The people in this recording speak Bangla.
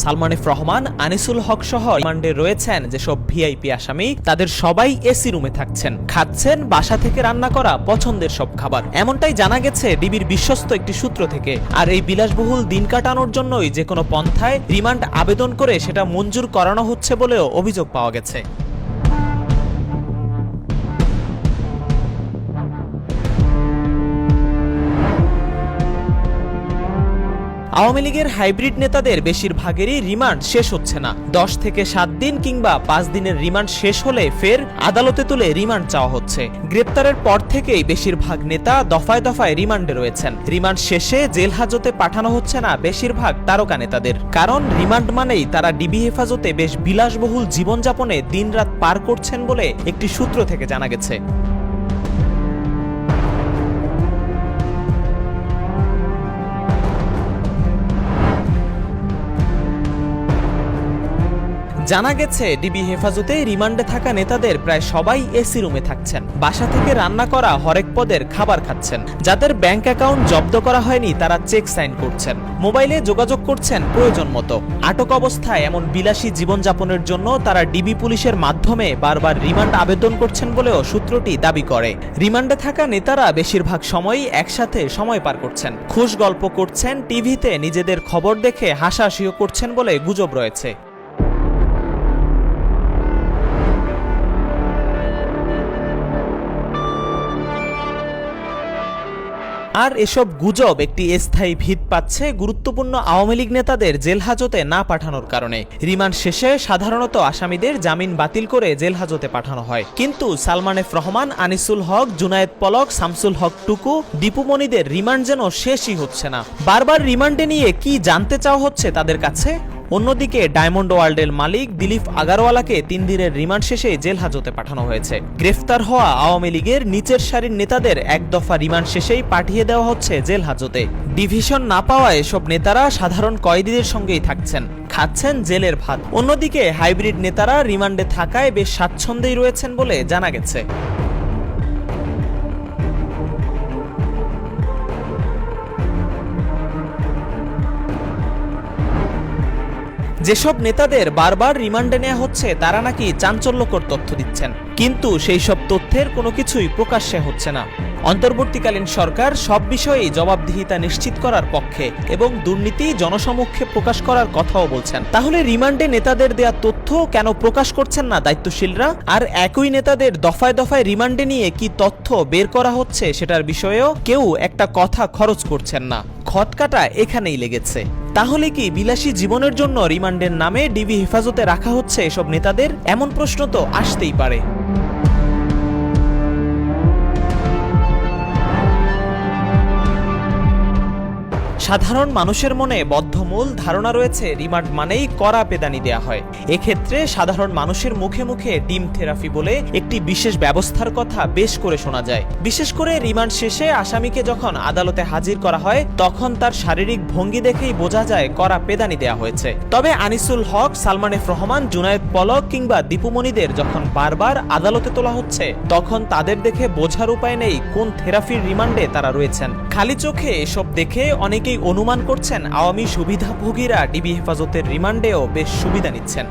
সালমান এফ রহমান, আনিসুল হক সহ রিমান্ডে রয়েছেন যেসব ভিআইপি আসামি, তাদের সবাই এসি রুমে থাকছেন। খাচ্ছেন, বাসা থেকে রান্না করা পছন্দের সব খাবার। এমনটাই জানা গেছে ডিবির বিশ্বস্ত একটি সূত্র থেকে। আর এই বিলাসবহুল দিন কাটানোর জন্যই যে কোনো পন্থায় রিমান্ড আবেদন করে সেটা মঞ্জুর করানো হচ্ছে বলেও অভিযোগ পাওয়া গেছে। আওয়ামী লীগের হাইব্রিড নেতাদের বেশিরভাগেরই রিমান্ড শেষ হচ্ছে না। দশ থেকে সাত দিন কিংবা পাঁচ দিনের রিমান্ড শেষ হলে ফের আদালতে তুলে রিমান্ড চাওয়া হচ্ছে। গ্রেপ্তারের পর থেকেই বেশিরভাগ নেতা দফায় দফায় রিমান্ডে রয়েছেন। রিমান্ড শেষে জেল হাজতে পাঠানো হচ্ছে না বেশিরভাগ তারকা নেতাদের। কারণ রিমান্ড মানেই তারা ডিবি হেফাজতে বেশ বিলাসবহুল জীবনযাপনে দিনরাত পার করছেন বলে একটি সূত্র থেকে জানা গেছে। জানা গেছে, ডিবি হেফাজতে রিমান্ডে থাকা নেতাদের প্রায় সবাই এসি রুমে থাকছেন। বাসা থেকে রান্না করা হরেক পদের খাবার খাচ্ছেন। যাদের ব্যাংক অ্যাকাউন্ট জব্দ করা হয়নি, তারা চেক সাইন করছেন। মোবাইলে যোগাযোগ করছেন প্রয়োজন মতো। আটক অবস্থায় এমন বিলাসী জীবনযাপনের জন্য তারা ডিবি পুলিশের মাধ্যমে বারবার রিমান্ড আবেদন করছেন বলেও সূত্রটি দাবি করে। রিমান্ডে থাকা নেতারা বেশিরভাগ সময়ই একসাথে সময় পার করছেন। খুশ গল্প করছেন, টিভিতে নিজেদের খবর দেখে হাসাহাসিও করছেন বলে গুজব রয়েছে। আর এসব গুজব একটি স্থায়ী ভিত পাচ্ছে গুরুত্বপূর্ণ আওয়ামী লীগ নেতাদের জেল হাজতে না পাঠানোর কারণে। রিমান্ড শেষে সাধারণত আসামিদের জামিন বাতিল করে জেল হাজতে পাঠানো হয়। কিন্তু সালমান এফ রহমান, আনিসুল হক, জুনায়েদ পলক, শামসুল হক টুকু দীপুমণিদের রিমান্ড যেন শেষই হচ্ছে না। বারবার রিমান্ডে নিয়ে কি জানতে চাওয়া হচ্ছে তাদের কাছে? অন্যদিকে ডায়মন্ড ওয়ার্ল্ডের মালিক দিলীপ আগারওয়ালাকে তিন দিনের রিমান্ড শেষে জেল হাজতে পাঠানো হয়েছে। গ্রেফতার হওয়া আওয়ামী লীগের নিচের সারির নেতাদের এক দফা রিমান্ড শেষেই পাঠিয়ে দেওয়া হচ্ছে জেল হাজতে। ডিভিশন না পাওয়ায় এসব নেতারা সাধারণ কয়েদিদের সঙ্গেই থাকছেন, খাচ্ছেন জেলের ভাত। অন্যদিকে হাইব্রিড নেতারা রিমান্ডে থাকায় বেশ স্বাচ্ছন্দ্যেই রয়েছেন বলে জানা গেছে। যেসব নেতাদের বারবার রিমান্ডে নেওয়া হচ্ছে, তারা নাকি চাঞ্চল্যকর তথ্য দিচ্ছেন। কিন্তু সেই সব তথ্যের কোনো কিছুই প্রকাশ্যে হচ্ছে না। অন্তর্বর্তীকালীন সরকার সব বিষয়েই জবাবদিহিতা নিশ্চিত করার পক্ষে এবং দুর্নীতি জনসমক্ষে প্রকাশ করার কথাও বলছেন। তাহলে রিমান্ডে নেতাদের দেয়া তথ্য কেন প্রকাশ করছেন না দায়িত্বশীলরা? আর একই নেতাদের দফায় দফায় রিমান্ডে নিয়ে কি তথ্য বের করা হচ্ছে সেটার বিষয়েও কেউ একটা কথা খরচ করছেন না। খটকাটা এখানেই লেগেছে। তাহলে কি বিলাসী জীবনের জন্য রিমান্ডের নামে ডিবি হেফাজতে রাখা হচ্ছে এসব নেতাদের? এমন প্রশ্ন তো আসতেই পারে। সাধারণ মানুষের মনে বদ্ধমূল ধারণা রয়েছে, রিমান্ড মানেই কড়া পেদানি দেয়া হয়। এক্ষেত্রে সাধারণ মানুষের মুখে মুখে ডিম থেরাপি বলে একটি বিশেষ ব্যবস্থার কথা বেশ করে শোনা যায়। বিশেষ করে রিমান্ড শেষে আসামিকে যখন আদালতে হাজির করা হয়, তখন তার শারীরিক ভঙ্গি দেখেই বোঝা যায় কড়া পেদানি দেয়া হয়েছে। তবে আনিসুল হক সালমান এফ রহমান, জুনায়েদ পলক কিংবা দীপুমণিদের যখন বারবার আদালতে তোলা হচ্ছে, তখন তাদের দেখে বোঝার উপায় নেই কোন থেরাপির রিমান্ডে তারা রয়েছেন। খালি চোখে এসব দেখে অনেকেই অনুমান করছেন আওয়ামী সুবিধাভোগীরা? ডিবি হেফাজতের রিমান্ডেও বেশ সুবিধা নিচ্ছেন।